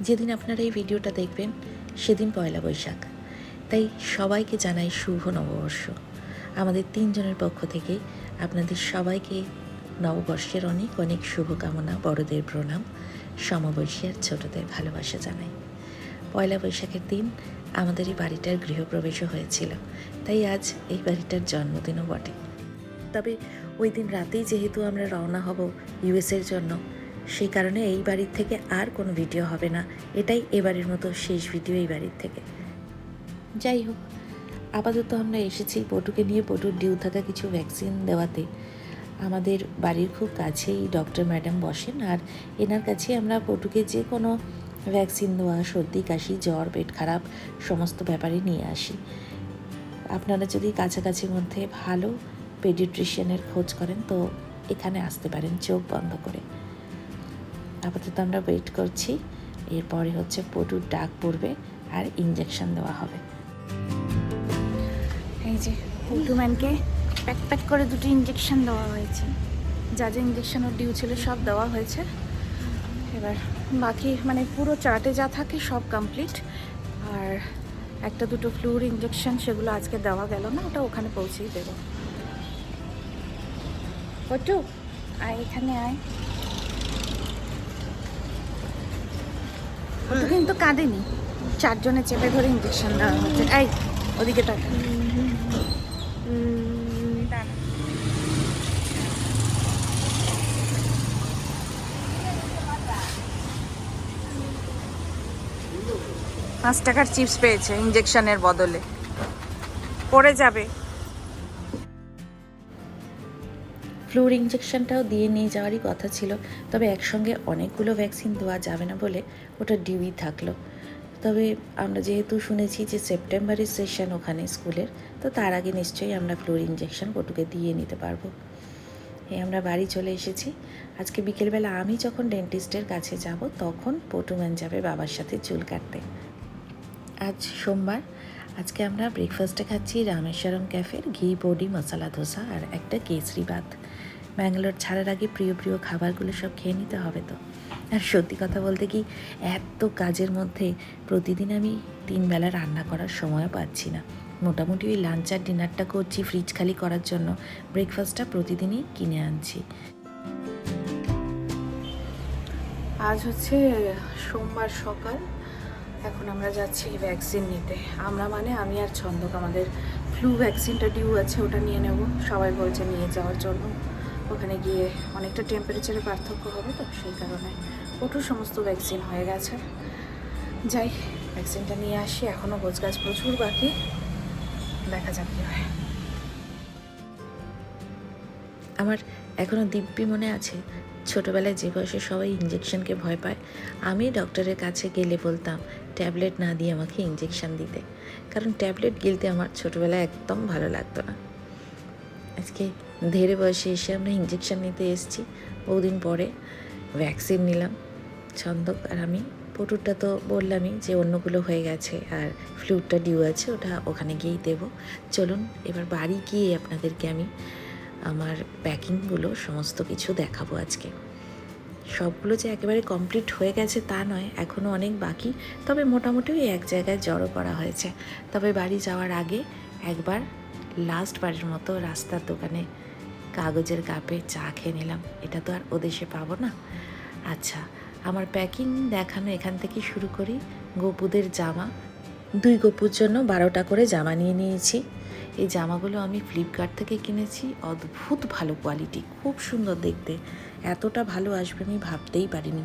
যেদিন আপনারা এই ভিডিওটা দেখবেন, সেদিন পয়লা বৈশাখ। তাই সবাইকে জানাই শুভ নববর্ষ। আমাদের তিনজনের পক্ষ থেকে আপনাদের সবাইকে নববর্ষের অনেক অনেক শুভকামনা, বড়দের প্রণাম সমবয়সী আর ছোটদের ভালোবাসা জানাই। পয়লা বৈশাখের দিন আমাদের এই বাড়িটার গৃহপ্রবেশও হয়েছিল। তাই আজ এই বাড়িটার জন্মদিনও বটে। তবে ওই দিন রাতেই যেহেতু আমরা রওনা হব ইউএসের জন্য সেই কারণে এই বাড়ির থেকে আর কোনো ভিডিও হবে না। এটাই এবারের মতো শেষ ভিডিও এই বাড়ির থেকে। যাই হোক, আপাতত আমরা এসেছি পটুকে নিয়ে। পটুর ডিউ থাকা কিছু ভ্যাকসিন দেওয়াতে। আমাদের বাড়ির খুব কাছেই ডক্টর ম্যাডাম বসেন আর এনার কাছে আমরা পটুকে যে কোনো ভ্যাকসিন দেওয়া, সর্দি, কাশি, জ্বর, পেট খারাপ সমস্ত ব্যাপারে নিয়ে আসি। আপনারা যদি কাছাকাছির মধ্যে ভালো পেডিট্রিশিয়ানের খোঁজ করেন, তো এখানে আসতে পারেন, চোখ বন্ধ করে। আপাতত আমরা ওয়েট করছি। এরপরে হচ্ছে পটুর ডাক পড়বে আর ইঞ্জেকশন দেওয়া হবে। এই যে পুটুম্যানকে প্যাক প্যাক করে দুটো ইঞ্জেকশন দেওয়া হয়েছে। যা যা ইঞ্জেকশন ওর ডিউ ছিল সব দেওয়া হয়েছে। এবার বাকি মানে পুরো চার্টে যা থাকে সব কমপ্লিট আর একটা দুটো ফ্লুর ইঞ্জেকশন সেগুলো আজকে দেওয়া গেল না, ওটা ওখানে পৌঁছেই দেবো। পটু, আয় এখানে আয়। পটু কিন্তু কাঁদেনি। চারজনে চেপে ধরে ইঞ্জেকশন দেওয়া হচ্ছে। এই, ওদিকে টাকা পাঁচ টাকার চিপস পেয়েছে ইঞ্জেকশনের বদলে। পড়ে যাবে। ফ্লুর ইঞ্জেকশনটাও দিয়ে নিয়ে যাওয়ারই কথা ছিল। তবে একসঙ্গে অনেকগুলো ভ্যাকসিন দেওয়া যাবে না বলে ওটা ডিউই থাকল। তবে আমরা যেহেতু শুনেছি যে সেপ্টেম্বরের সেশন ওখানে স্কুলের, তো তার আগে নিশ্চয়ই আমরা ফ্লুর ইঞ্জেকশন পটুকে দিয়ে নিতে পারব। এই আমরা বাড়ি চলে এসেছি। আজকে বিকেলবেলা আমি যখন ডেন্টিস্টের কাছে যাব, তখন পটুম্যান যাবে বাবার সাথে চুল কাটতে। আজ সোমবার। আজকে আমরা ব্রেকফাস্টে খাচ্ছি রামেশ্বরম ক্যাফের ঘি, বডি, মশলা, ধোসা আর একটা কেসরি ভাত। ব্যাঙ্গালোর ছাড়ার আগে প্রিয় প্রিয় খাবারগুলো সব খেয়ে নিতে হবে তো। আর সত্যি কথা বলতে কি, এত কাজের মধ্যে প্রতিদিন আমি তিন বেলা রান্না করার সময়ও পাচ্ছি না। মোটামুটি ওই লাঞ্চ আর ডিনারটা করছি ফ্রিজ খালি করার জন্য ব্রেকফাস্টটা প্রতিদিনই কিনে আনছি। আজ হচ্ছে সোমবার সকাল, এখন আমরা যাচ্ছি ভ্যাকসিন নিতে। আমরা মানে আমি আর ছন্দক, আমাদের ফ্লু ভ্যাকসিনটা ডিউ আছে, ওটা নিয়ে নেব। সবাই বলছে নিয়ে যাওয়ার জন্য। ওখানে গিয়ে অনেকটা টেম্পারেচারে পার্থক্য হবে তো, সেই কারণে ওটু সমস্ত ভ্যাকসিন হয়ে গেছে। যাই ভ্যাকসিনটা নিয়ে আসি এখনও গোছ গাছ প্রচুর বাকি। দেখা যাক কী হয়। আমার এখনও দিব্যি মনে আছে, ছোটোবেলায় যে বয়সে সবাই ইঞ্জেকশনকে ভয় পায়, আমি ডক্টরের কাছে গেলে বলতাম ট্যাবলেট না দিয়ে আমাকে ইঞ্জেকশন দিতে। কারণ ট্যাবলেট গিলতে আমার ছোটোবেলায় একদম ভালো লাগতো না। আজকে ধীরে বয়সে এসে আমরা ইঞ্জেকশন নিতে এসেছি। বহুদিন পরে ভ্যাকসিন নিলাম ছন্দক আর আমি। পটুরটা তো বললামই যে অন্যগুলো হয়ে গেছে আর ফ্লুটটা ডিউ আছে, ওটা ওখানে গিয়েই দেবো। চলুন, এবার বাড়ি গিয়ে আপনাদেরকে আমি আমার প্যাকিংগুলো, সমস্ত কিছু দেখাবো আজকে। সবগুলো যে একেবারে কমপ্লিট হয়ে গেছে তা নয় এখনও অনেক বাকি, তবে মোটামুটি এক জায়গায় জড়ো করা হয়েছে। তবে বাড়ি যাওয়ার আগে একবার লাস্ট বারের মতো রাস্তার দোকানে কাগজের কাপে চা খেয়ে নিলাম। এটা তো আর ওদেশে পাবো না। আচ্ছা আমার প্যাকিং দেখানো এখান থেকে শুরু করি। গোপুদের জামা। দুই গপুর জন্য বারোটা করে জামা নিয়ে নিয়েছি। এই জামাগুলো আমি ফ্লিপকার্ট থেকে কিনেছি। অদ্ভুত ভালো কোয়ালিটি খুব সুন্দর দেখতে। এতটা ভালো আসবে আমি ভাবতেই পারিনি।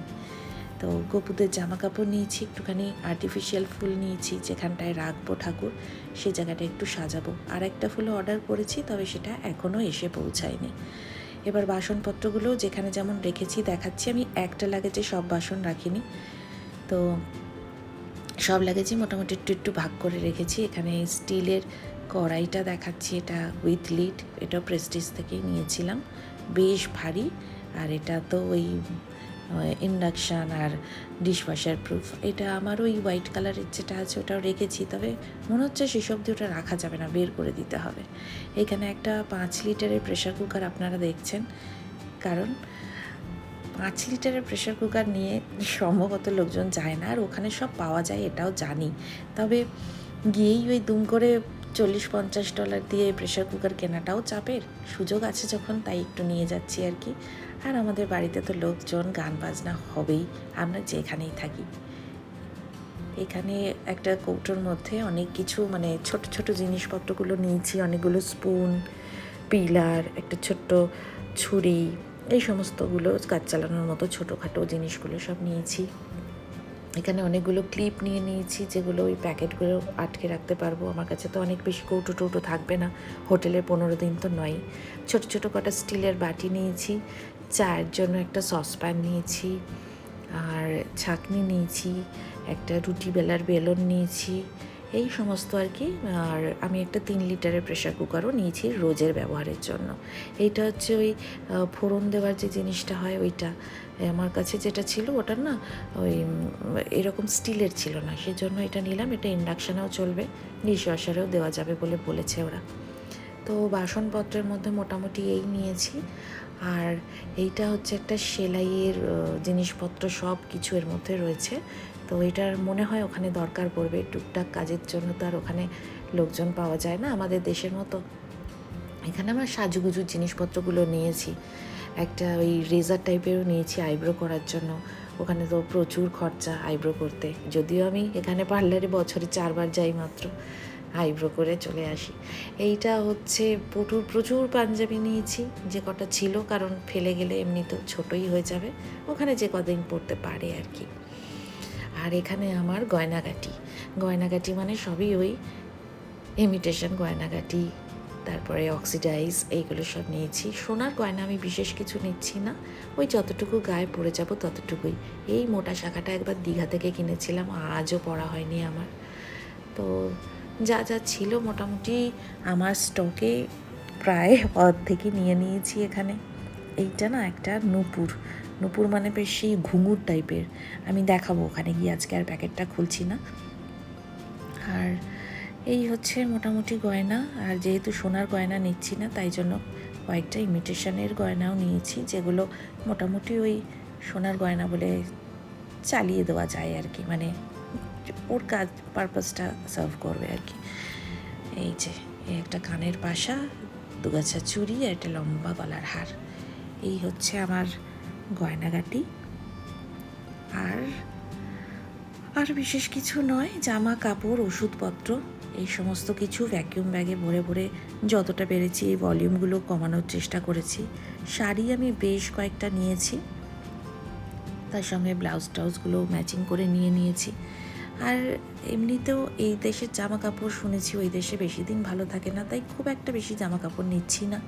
তো গপুদের জামা কাপড় নিয়েছি, একটুখানি আর্টিফিশিয়াল ফুল নিয়েছি, যেখানটায় রাখব ঠাকুর সেই জায়গাটা একটু সাজাবো। আর একটা ফুলও অর্ডার করেছি, তবে সেটা এখনও এসে পৌঁছায়নি। এবার বাসনপত্রগুলো যেখানে যেমন রেখেছি, দেখাচ্ছি। আমি একটা লাগেজে সব বাসন রাখিনি। তো সব লাগেজই মোটামুটি একটু একটু ভাগ করে রেখেছি। এখানে স্টিলের কড়াইটা দেখাচ্ছি, এটা উইথ লিড এটা প্রেস্টিজ থেকেই নিয়েছিলাম। বেশ ভারী, আর এটা তো ওই ইন্ডাকশান আর ডিশওয়াশার প্রুফ এটা আমার ওই হোয়াইট কালারের যেটা আছে, ওটাও রেখেছি। তবে মনে হচ্ছে সেসব দিয়ে ওটা রাখা যাবে না, বের করে দিতে হবে। এখানে একটা পাঁচ লিটারের প্রেশার কুকার আপনারা দেখছেন। কারণ পাঁচ লিটারের প্রেশার কুকার নিয়ে সম্ভবত লোকজন যায় না, আর ওখানে সব পাওয়া যায়, এটাও জানি। তবে গিয়েই ওই দুম করে চল্লিশ পঞ্চাশ ডলার দিয়ে প্রেশার কুকার কেনাটাও চাপের সুযোগ আছে যখন, তাই একটু নিয়ে যাচ্ছি আর কি। আর আমাদের বাড়িতে তো লোকজন, গান বাজনা হবেই, আমরা যেখানেই থাকি। এখানে একটা কৌটোর মধ্যে অনেক কিছু মানে ছোট ছোট জিনিসপত্রগুলো নিয়েছি, অনেকগুলো স্পুন, পিলার, একটা ছোট্ট ছুরি, এই সমস্তগুলো কাজ চালানোর মতো ছোটোখাটো জিনিসগুলো সব নিয়েছি। এখানে অনেকগুলো ক্লিপ নিয়ে নিয়েছি, যেগুলো ওই প্যাকেটগুলো আটকে রাখতে পারব। আমার কাছে তো অনেক বেশি কৌটো টৌটো থাকবে না, হোটেলের পনেরো দিন তো নয়। ছোট ছোট কটা স্টিলের বাটি নিয়েছি চায়ের জন্য একটা সসপ্যান নিয়েছি, আর ছাকনি নিয়েছি, একটা রুটি বেলার বেলন নিয়েছি, এই সমস্ত আর কি। আর আমি একটা তিন লিটারের প্রেশার কুকারও নিয়েছি রোজের ব্যবহারের জন্য। এইটা হচ্ছে ওই ফোড়ন দেওয়ার যে জিনিসটা হয় ওইটা। আমার কাছে যেটা ছিল ওটা না, ওই এরকম স্টিলের ছিল না। সেজন্য এটা নিলাম। এটা ইন্ডাকশানেও চলবে, ডিশওয়াশারেও দেওয়া যাবে বলে বলেছে ওরা। তো বাসনপত্রের মধ্যে মোটামুটি এই নিয়েছি। আর এইটা হচ্ছে একটা সেলাইয়ের জিনিসপত্র সব কিছু এর মধ্যে রয়েছে। তো এটার মনে হয় ওখানে দরকার পড়বে, টুকটাক কাজের জন্য তো আর ওখানে লোকজন পাওয়া যায় না আমাদের দেশের মতো। এখানে আমরা সাজুগুজুর জিনিসপত্রগুলো নিয়েছি। একটা ওই রেজার টাইপেরও নিয়েছি আইব্রো করার জন্য। ওখানে তো প্রচুর খরচা আইব্রো করতে। যদিও আমি এখানে পার্লারে বছরে চারবার যাই মাত্র। আইব্রো করে চলে আসি। এইটা হচ্ছে প্রচুর প্রচুর পাঞ্জাবি নিয়েছি, যে কটা ছিল, কারণ ফেলে গেলে এমনি তো ছোটোই হয়ে যাবে, ওখানে যে কদিন পড়তে পারে আর কি। আর এখানে আমার গয়নাগাটি গয়নাগাটি মানে সবই ওই ইমিটেশন গয়নাগাটি, তারপরে অক্সিডাইজ এইগুলো সব নিয়েছি। সোনার গয়না আমি বিশেষ কিছু নিচ্ছি না, ওই যতটুকু গায়ে পড়ে যাব ততটুকুই। এই মোটা শাখাটা একবার দীঘা থেকে কিনেছিলাম, আজও পরা হয়নি আমার। তো যা যা ছিল মোটামুটি আমার স্টকে প্রায় অর্ধেকই নিয়ে নিয়েছি এখানে। এইটা না একটা নুপুর। নুপুর মানে বেশ সেই ঘুঙুর টাইপের আমি দেখাবো ওখানে গিয়ে আজকে আর প্যাকেটটা খুলছি না। আর এই হচ্ছে মোটামুটি গয়না। আর যেহেতু সোনার গয়না নিচ্ছি না, তাই জন্য কয়েকটা ইমিটেশনের গয়নাও নিয়েছি, যেগুলো মোটামুটি ওই সোনার গয়না বলে চালিয়ে দেওয়া যায় আর কি। মানে ওর কাজ পারপাসটা সার্ভ করবে আর কি। এই যে একটা কানের পাশা দুগাছা চুড়ি আর একটা লম্বা গলার হার। এই হচ্ছে আমার গয়নাগাটি। আর আর বিশেষ কিছু নয়, জামা, কাপড়, ওষুধপত্র, এই সমস্ত কিছু ভ্যাকিউম ব্যাগে ভরে ভরে যতটা পেরেছি এই ভলিউমগুলো কমানোর চেষ্টা করেছি। শাড়ি আমি বেশ কয়েকটা নিয়েছি। তার সঙ্গে ব্লাউজ টাউজগুলো ম্যাচিং করে নিয়ে নিয়েছি। আর এমনিতেও এই দেশের জামা কাপড় শুনেছি, ওই দেশে বেশি দিন ভালো থাকে না, তাই খুব একটা বেশি জামা কাপড় নিচ্ছি না।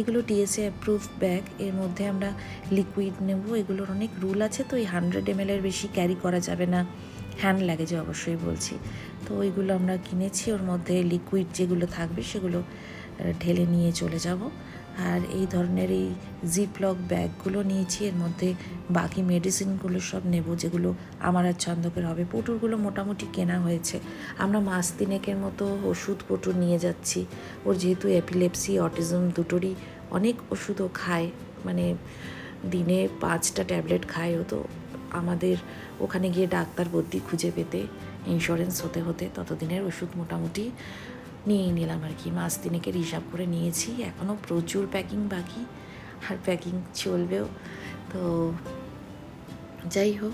এগুলো টিএসএ অ্যাপ্রুভ ব্যাগ এর মধ্যে আমরা লিকুইড নেব, এগুলোর অনেক রুল আছে, তো এই হান্ড্রেড এম এর বেশি ক্যারি করা যাবে না হ্যান্ড লাগেজে অবশ্যই বলছি। তো ওইগুলো আমরা কিনেছি, ওর মধ্যে লিকুইড যেগুলো থাকবে সেগুলো ঢেলে নিয়ে চলে যাব। আর এই ধরনের এই জিপলক ব্যাগগুলো নিয়েছি। এর মধ্যে বাকি মেডিসিনগুলো সব নেব, যেগুলো আমার আর ছন্দকের হবে। পটুরগুলো মোটামুটি কেনা হয়েছে। আমরা মাস তিনেকের মতো ওষুধ পটুর নিয়ে যাচ্ছি। ওর যেহেতু এপিলেপসি অটিজম দুটোরই অনেক ওষুধও খায়। মানে দিনে পাঁচটা ট্যাবলেট খায় ও তো। আমাদের ওখানে গিয়ে ডাক্তার বদ্যি খুঁজে পেতে ইন্স্যুরেন্স হতে হতে ততদিনের ওষুধ মোটামুটি নিয়েই নিলাম আর কি। মাস তিনেকের হিসাব করে নিয়েছি। এখনও প্রচুর প্যাকিং বাকি, আর প্যাকিং চলবেও। তো যাই হোক,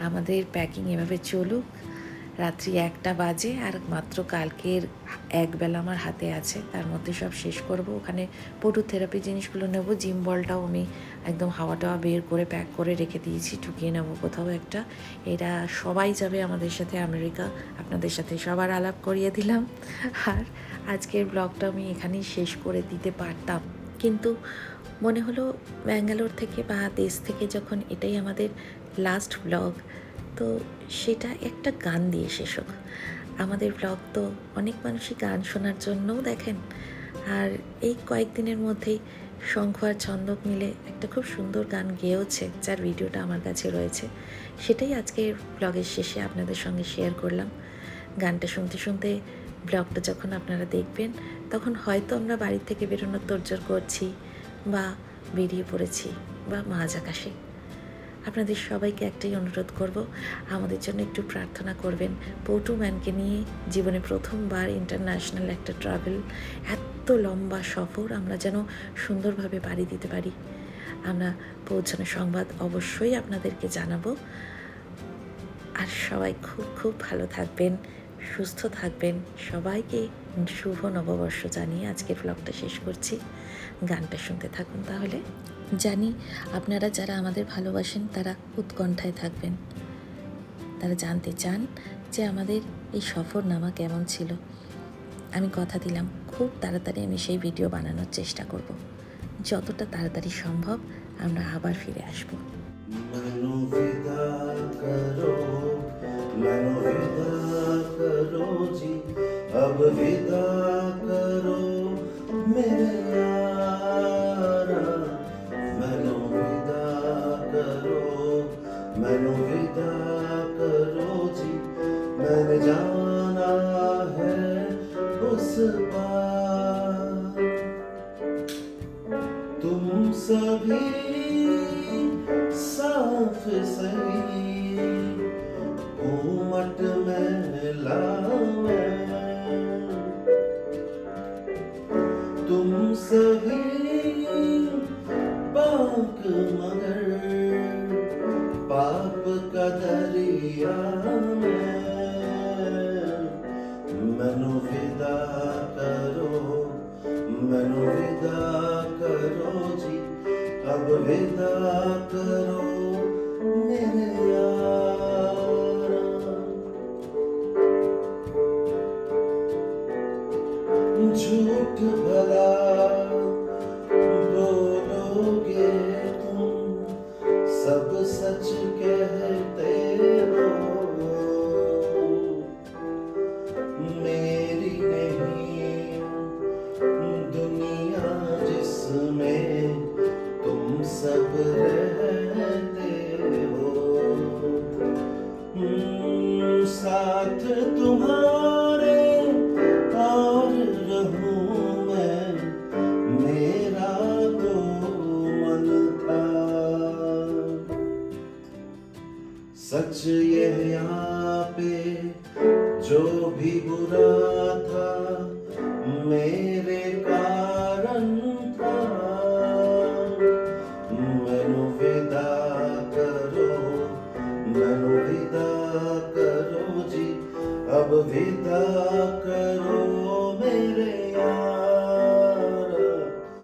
আমাদের প্যাকিং এভাবে চলুক। রাত্রি একটা বাজে আর মাত্র কালকের একবেলা আমার হাতে আছে। তার মধ্যে সব শেষ করব। ওখানে পটু থেরাপি জিনিসগুলো নেব। জিম বলটাও আমি একদম হাওয়া টাওয়া বের করে প্যাক করে রেখে দিয়েছি। ঢুকিয়ে নেব কোথাও একটা। এরা সবাই যাবে আমাদের সাথে আমেরিকা। আপনাদের সাথে সবার আলাপ করিয়ে দিলাম। আর আজকের ব্লগটা আমি এখানেই শেষ করে দিতে পারতাম। কিন্তু মনে হলো ব্যাঙ্গালোর থেকে বা দেশ থেকে যখন এটাই আমাদের লাস্ট ব্লগ তো সেটা একটা গান দিয়ে শেষ হোক। আমাদের ব্লগ তো অনেক মানুষই গান শোনার জন্যও দেখেন। আর এই কয়েকদিনের মধ্যেই শঙ্খ আর ছন্দক মিলে একটা খুব সুন্দর গান গেয়েওছে, যার ভিডিওটা আমার কাছে রয়েছে। সেটাই আজকের ব্লগের শেষে আপনাদের সঙ্গে শেয়ার করলাম। গানটা শুনতে শুনতে ব্লগটা যখন আপনারা দেখবেন, তখন হয়তো আমরা বাড়ি থেকে বেরোনোর তোড়জোড় করছি বা বেরিয়ে পড়েছি বা মাঝ আকাশে। আপনাদের সবাইকে একটাই অনুরোধ করব, আমাদের জন্য একটু প্রার্থনা করবেন। পটু ম্যানকে নিয়ে জীবনে প্রথমবার ইন্টারন্যাশনাল একটা ট্রাভেল, এত লম্বা সফর আমরা যেন সুন্দরভাবে পাড়ি দিতে পারি। আমরা পৌঁছানো সংবাদ অবশ্যই আপনাদেরকে জানাব। আর সবাই খুব খুব ভালো থাকবেন, সুস্থ থাকবেন। সবাইকে শুভ নববর্ষ জানিয়ে আজকের ব্লগটা শেষ করছি। গানটা শুনতে থাকুন তাহলে। জানি আপনারা যারা আমাদের ভালোবাসেন তারা উৎকণ্ঠায় থাকবেন তারা জানতে চান যে আমাদের এই সফরনামা কেমন ছিল আমি কথা দিলাম খুব তাড়াতাড়ি আমি সেই ভিডিও বানানোর চেষ্টা করব যতটা তাড়াতাড়ি সম্ভব আমরা আবার ফিরে আসবো मनो विदा करो मनो विदा करो जी अब विदा करो मेरे ben can अब विदा करो मेरे यारा सच ये यहाँ पे, जो भी बुरा था, मेरे कारण था। मनु विदा करो, मनु विदा करो जी, अब विदा